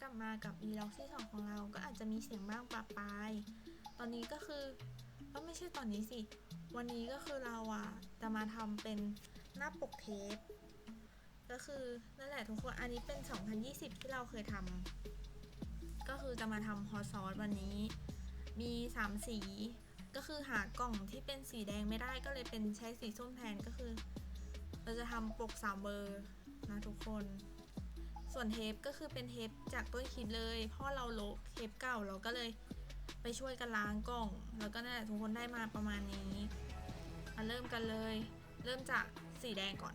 กลับมากับ e l o x ที่สองของเราก็อาจจะมีเสียงบ้างปะปายตอนนี้ก็คือเอ้าไม่ใช่ตอนนี้สิ วันนี้ก็คือเราอะจะมาทำเป็นหน้าปกเทป ก็คือนั่นแหละทุกคนอันนี้เป็น 2020 ที่เราเคยทำก็คือจะมาทำฮอซอสวันนี้ มี 3 สี ก็คือหากล่องที่เป็นสีแดงไม่ได้ก็เลยเป็นใช้สีส้มแทนก็คือ เราจะทำปกสามเบอร์นะทุกคน ส่วนเทปก็คือเป็นเทปจากต้นคิดเลยพ่อเราโลเทปเก่าเราก็เลยไปช่วยกันล้างกล่อง แล้วก็นั่นแหละทุกคนได้มาประมาณนี้มาเริ่มกันเลย เริ่มจากสีแดงก่อน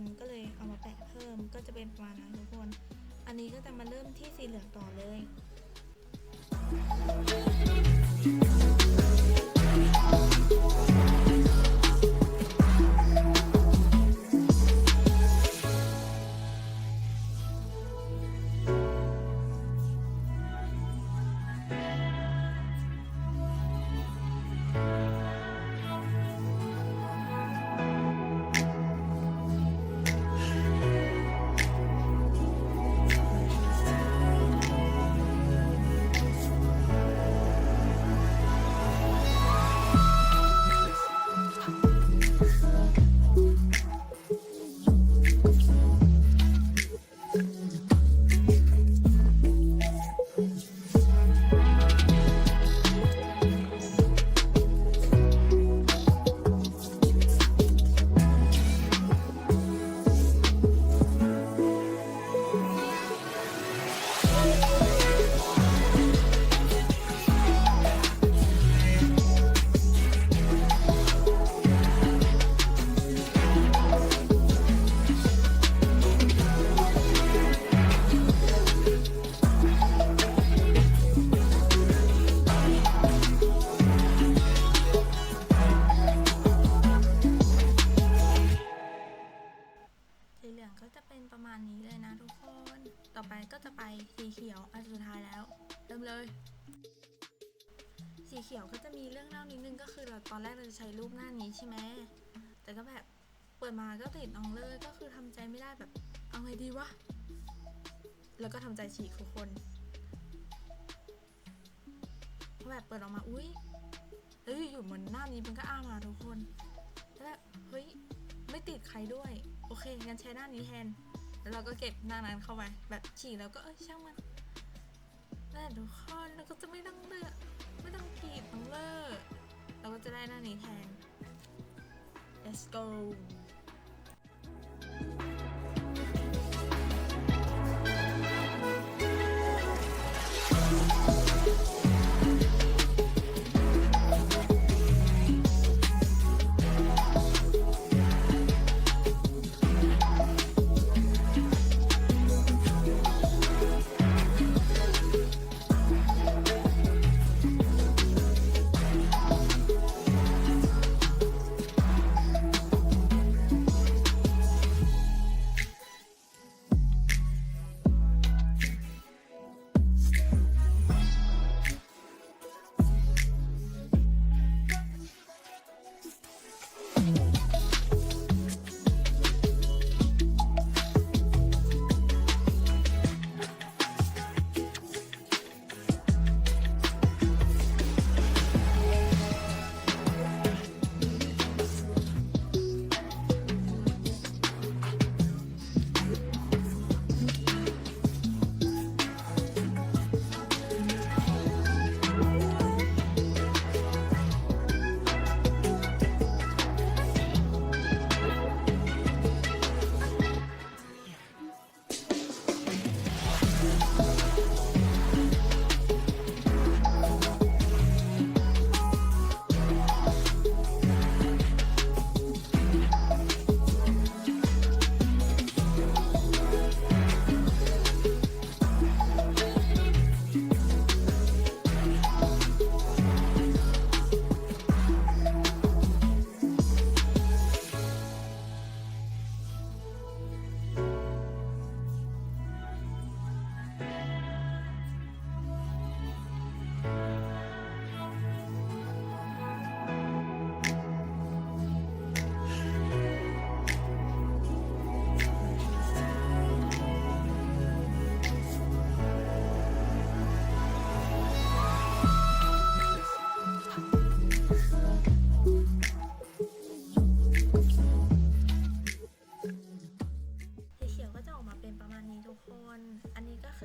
นก็เลยเอามาแปะเพิ่มก็จะเป็นประมาณนั้นทุกคน อันนี้ก็จะมาเริ่มที่สีเหลืองต่อเลย จะเป็นประมาณนี้เลยนะทุกคน ต่อไปก็จะไปสีเขียวอันสุดท้ายแล้ว เริ่มเลย สีเขียวก็จะมีเรื่องเล่านิดนึงก็คือเราตอนแรกเราจะใช้รูปหน้านี้ใช่ไหมแต่ก็แบบเปิดมาก็ติดน้องเลยก็คือทำใจไม่ได้แบบเอาไงดีวะ แล้วก็ทำใจฉีกทุกคนเพราะแบบเปิดออกมา อุ้ยเอ้ยอยู่เหมือนหน้านี้มันก็อ้ามาทุกคนแล้วแบบเฮ้ย ไม่ติดใครด้วย โอเคงั้นใช้หน้านี้แทนแล้วเราก็เก็บหน้านั้นเข้าไปแบบฉีกแล้วก็เออช่างมันแหละทุกคนเราก็จะไม่ต้องเลือกไม่ต้องกรีดต้องเลิกเราก็จะได้หน้านี้แทน let's go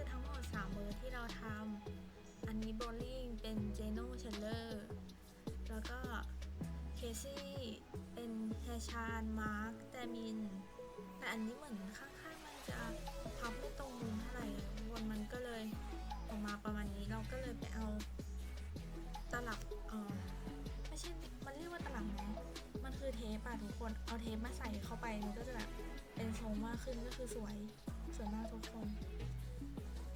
ือทั้งหมด 3 มือที่เราทำ อันนี้โบลลิงเป็นเจโน่เชลเลอร์ แล้วก็เคซี่เป็นเฮชานมาร์กแตมิน แต่อันนี้เหมือนข้างๆมันจะพับไม่ตรงมุมเท่าไหร่วนมันก็เลยออกมาประมาณนี้เราก็เลยไปเอาตลับเออไม่ใช่ มันเรียกว่าตลับไหมมันคือเทปอะทุกคน เอาเทปมาใส่เข้าไปมันก็จะแบบเป็นทรงมากขึ้นก็คือสวย สวยมากทุกคน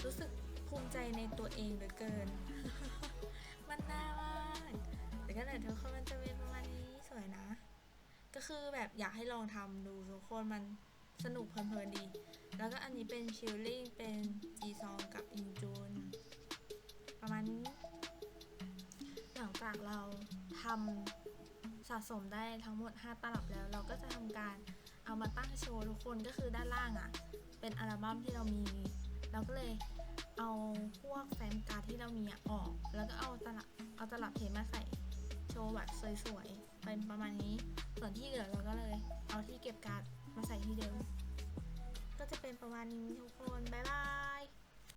รู้สึกภูมิใจในตัวเองเหลือเกิน มันน่ามากแต่ก็เดี๋ยวทุกคนมันจะเป็นประมาณนี้สวยนะ ก็คือแบบอยากให้ลองทำดูทุกคนมันสนุกเพลินๆดี แล้วก็อันนี้เป็นชิลลิ่งเป็นจีซองกับอินจูนประมาณนี้ หลังจากเราทำสะสมได้ทั้งหมด 5 ตลับแล้ว เราก็จะทำการเอามาตั้งโชว์ทุกคนก็คือด้านล่างอะ่ะ เป็นอัลบั้มที่เรามี เราก็เลยเอาพวกแฟ้มการ์ดที่เรามีอออก แล้วก็เอาตลับเอาตลับเทปมาใส่โชว์แบบสวยๆเป็นประมาณนี้ ส่วนที่เหลือเราก็เลยเอาที่เก็บการ์ดมาใส่ที่เดิม ก็จะเป็นประมาณนี้ทุกคน บ๊ายบาย